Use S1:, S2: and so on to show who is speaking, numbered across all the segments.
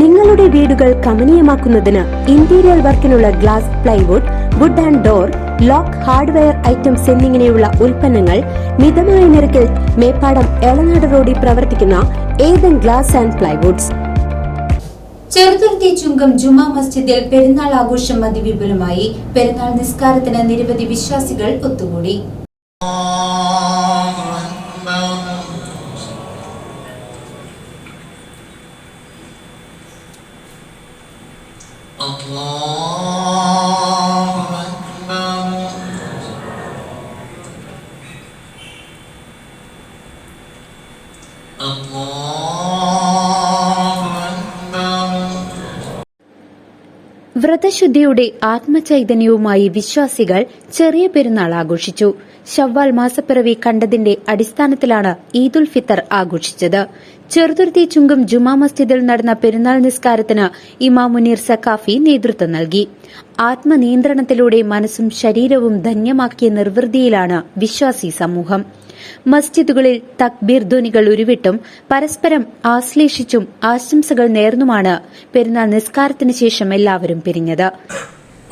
S1: നിങ്ങളുടെ വീടുകൾ കമനീയമാക്കുന്നതിന് interior വർക്കിനുള്ള glass plywood wood and door lock hardware items എന്നിങ്ങനെയുള്ള ഉൽപ്പന്നങ്ങൾ മിതമായ നിരക്കിൽ മേപ്പാടം എളനാട് റോഡിൽ പ്രവർത്തിക്കുന്ന Ethan glass and plywoods
S2: Cheruthuruthy Chungam ജുമാ മസ്ജിദിൽ പെരുന്നാൾ ആഘോഷം അതിവിപുലമായി. പെരുന്നാൾ നിസ്കാരത്തിന് നിരവധി വിശ്വാസികൾ ഒത്തുകൂടി.
S3: Allah
S1: വ്രതശുദ്ധിയുടെ ആത്മചൈതന്യവുമായി വിശ്വാസികൾ ചെറിയ പെരുന്നാൾ ആഘോഷിച്ചു. ഷവ്വാൽ മാസപ്പിറവി കണ്ടതിന്റെ അടിസ്ഥാനത്തിലാണ് ഈദുൽ ഫിത്തർ ആഘോഷിച്ചത്. ചെറുതുരുത്തി ചുങ്കം ജുമാ മസ്ജിദിൽ നടന്ന പെരുന്നാൾ നിസ്കാരത്തിന് ഇമാം മുനീർ സക്കാഫി നേതൃത്വം നൽകി. ആത്മനിയന്ത്രണത്തിലൂടെ മനസ്സും ശരീരവും ധന്യമാക്കിയ നിർവൃതിയിലാണ് വിശ്വാസി സമൂഹം. മസ്ജിദുകളിൽ തക്ബീർ ധ്വനികൾ ഉരുവിട്ടും പരസ്പരം ആശ്ലേഷിച്ചും ആശംസകൾ നേർന്നുമാണ് പെരുന്നാൾ നിസ്കാരത്തിന് ശേഷം എല്ലാവരും പിരിഞ്ഞത്.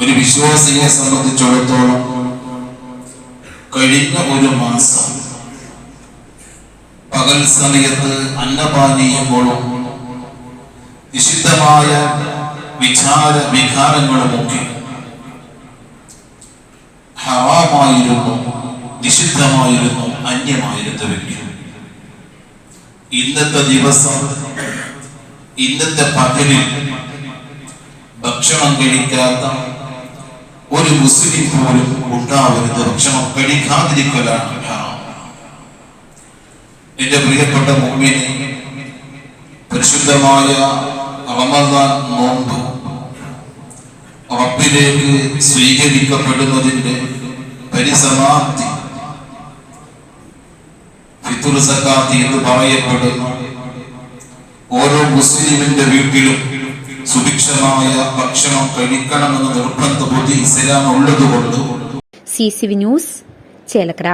S3: ഒരു വിശ്വാസിയെ സംബന്ധിച്ചിടത്തോളം കഴിഞ്ഞ ഒരു മാസം പകൽ സമയത്ത് അന്നപാനീയങ്ങളും നിഷിദ്ധമായ വിചാര വികാരങ്ങളുമൊക്കെ ഹറാമായിരുന്നു നിഷിദ്ധമായിരുന്നു. അന്യമായിരുന്നു വ്യക്തി ഇന്നത്തെ ദിവസം ഇന്നത്തെ പകലിൽ ഭക്ഷണം കഴിക്കാത്ത ഒരു മുസ്ലിം പോലും ഉണ്ടാവരുത് ഭക്ഷണം കഴിക്കാതിരിക്കലാണ്. എന്റെ പ്രിയപ്പെട്ട മുമ്പിനെ പരിശുദ്ധമായ റമദാൻ നോമ്പ് റബ്ബിലേക്ക് സ്വീകരിക്കപ്പെടുന്നതിന്റെ പരിസമാപ്തി ഫിത്തുർ സക്കാത്തി എന്ന് പറയപ്പെടുന്നു. ഓരോ മുസ്ലിമിന്റെ വീട്ടിലും സുഭിക്ഷമായ ഭക്ഷണം കഴിക്കണമെന്ന് നിർബന്ധ ബുദ്ധി ഇസ്ലാം ഉള്ളതുകൊണ്ട്.
S1: C C V news Chelakkara.